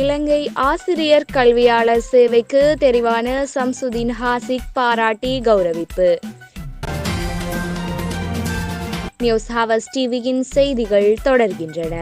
இலங்கை ஆசிரியர் கல்வியாளர் சேவைக்கு தெரிவான சம்சுதீன் ஹாசிக் பாராட்டி கௌரவிப்பு. நியூஸ் ஹவர்ஸ் டிவியின் செய்திகள் தொடர்கின்றன.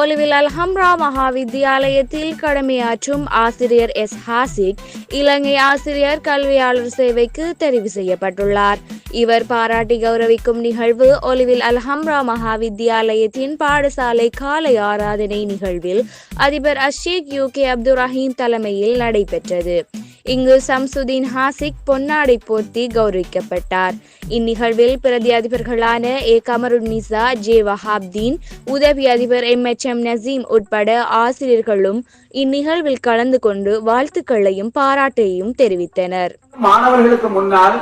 ஒலிவில் அல்ஹம்ரா மகாவித்தியாலயத்தில் கடமையாற்றும் ஆசிரியர் எஸ். ஹாசிக் இலங்கை ஆசிரியர் கல்வியாளர் சேவைக்கு தெரிவு செய்யப்பட்டுள்ளார். இவர் பாராட்டி கௌரவிக்கும் நிகழ்வு ஒலிவில் அல்ஹம்ரா மகாவித்தியாலயத்தின் பாடசாலை காலை ஆராதனை நிகழ்வில் அதிபர் அஷேக் யூ கே அப்துல் ரஹீம் தலைமையில் நடைபெற்றது. இங்கு சம்சுதீன் ஹாசிக் பொன்னாடை போர்த்தி கௌரவிக்கப்பட்டார். இந்நிகழ்வில் பிரதி அதிபர்களான ஏ கமருன் நிசா ஜே வஹாப்தீன் உதவி அதிபர் எம் எச் எம் நசீம் உட்பட ஆசிரியர்களும் இந்நிகழ்வில் கலந்து கொண்டு வாழ்த்துக்களையும் பாராட்டையும் தெரிவித்தனர். மாணவர்களுக்கு முன்னால்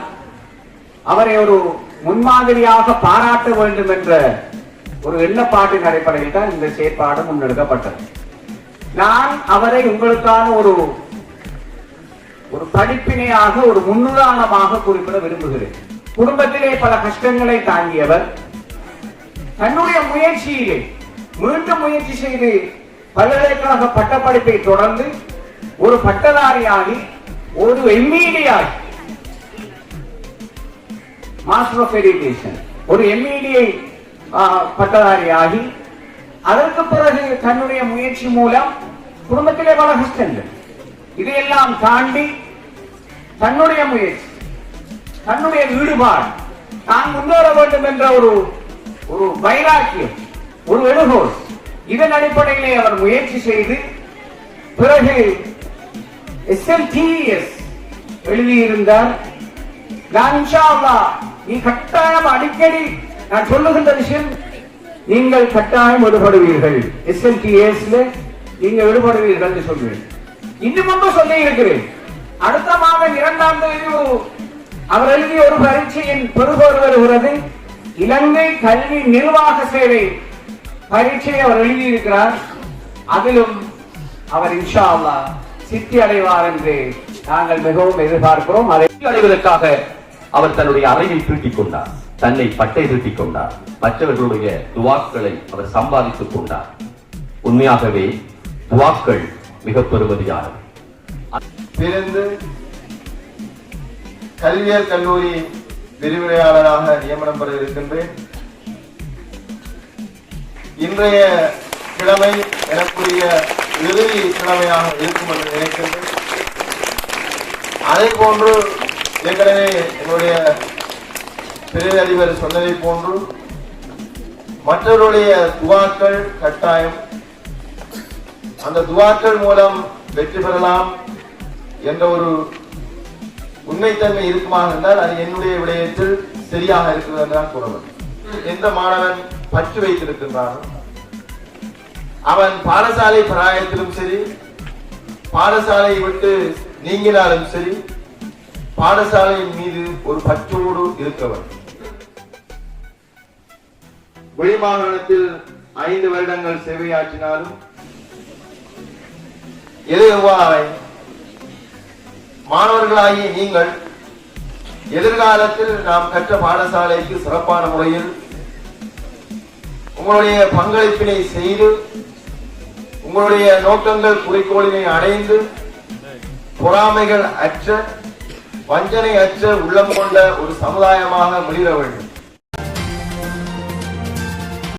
அவரை ஒரு முன்மாதிரியாக பாராட்ட வேண்டும் என்ற ஒரு எண்ணப்பாட்டின் அடிப்படையில் தான் இந்த செயற்பாடு முன்னெடுக்கப்பட்டது. நான் அவரை உங்களுக்கான ஒரு ஒரு படிப்பினையாக ஒரு முன்னுதாரணமாக குறிப்பிட விரும்புகிறேன். குடும்பத்திலே பல கஷ்டங்களை தாங்கியவர் தன்னுடைய முயற்சியிலே மீண்டும் முயற்சி செய்து பல்கலைக்கழக பட்டப்படிப்பை தொடர்ந்து ஒரு பட்டதாரியாகி ஒரு எம்இடியாகி மாஸ்டர் ஆஃப் எஜுகேஷன் ஒரு எம்இடியை பட்டதாரியாகி அதற்கு பிறகு தன்னுடைய முயற்சி மூலம் குடும்பத்திலே பல கஷ்டங்கள். இதையெல்லாம் தாண்டி தன்னுடைய முயற்சி தன்னுடைய ஈடுபாடு தான் முன்னேற வேண்டும் என்ற ஒரு ஒரு வைராக்கியம் ஒரு எழுகோல் இதன் அடிப்படையிலே அவர் முயற்சி செய்து பிறகு எஸ்எல்டிஎஸ் எழுதியிருந்தார். நான் இன்ஷா நீ கட்டாயம் அடிக்கடி நான் சொல்லுகின்ற விஷயம் நீங்கள் கட்டாயம் விடுபடுவீர்கள். எஸ்எல்டிஎஸ்ல நீங்க விடுபடுவீர்கள் என்று சொல்லுவேன் இன்னும் ஒன்று சொல்லி இருக்கிறேன் அடுத்த மாதம் இரண்டாம் தேதி ஒரு அவர் எழுதிய ஒரு பரீட்சையின் பெறுபோர் வருகிறது. இலங்கை கல்வி நிர்வாக சேவை பரீட்சையை அவர் எழுதியிருக்கிறார். அதிலும் அவர் இன்ஷா அல்லா சித்தி அடைவார் என்று நாங்கள் மிகவும் எதிர்பார்க்கிறோம். அதை அடைவதற்காக அவர் தன்னுடைய அறையை தீட்டிக் கொண்டார். தன்னை பட்டை தீட்டிக் கொண்டார். மற்றவர்களுடைய துவாக்களை அவர் சம்பாதித்துக் கொண்டார். உண்மையாகவே துவாக்கள் மிக பெறுமதியானது பிரிந்து கல்வியல் கல்லூரி விரிவுரையாளராக நியமனம் பெற இருக்கின்றேன் இன்றைய கிழமை எனக்குரிய இறுதி கிழமையாக இருக்கும் என்று நினைக்கின்றேன். அதே போன்று ஏற்கனவே என்னுடைய பெரிய அதிபர் சொன்னதை போன்று மற்றவருடைய துவாக்கள் கட்டாயம். அந்த துவாக்கள் மூலம் வெற்றி பெறலாம். என்ற ஒரு உண்மைத்தன்மை இருக்குமா என்றால் அது என்னுடைய விடயத்தில் சரியாக இருக்கிறது என்று நான் கூறுவேன் எந்த மாணவன் பற்று வைத்திருக்கின்றானோ அவன் பாடசாலை பிராயத்திலும் சரி பாடசாலையை விட்டு நீங்கினாலும் சரி பாடசாலையின் மீது ஒரு பற்றோடு இருக்கவன். வெளிமாகாணத்தில் ஐந்து வருடங்கள் சேவையாற்றினாலும் எது எவ்வாறு மாணவர்களாகிய நீங்கள் எதிர்காலத்தில் நாம் கற்ற பாடசாலைக்கு சிறப்பான முறையில் உங்களுடைய பங்களிப்பினை செய்து உங்களுடைய நோக்கங்கள் குறிக்கோளினை அடைந்து பொறாமைகள் அற்ற வஞ்சனை அற்ற உள்ளம் கொண்ட ஒரு சமுதாயமாக மிளிர வேண்டும்.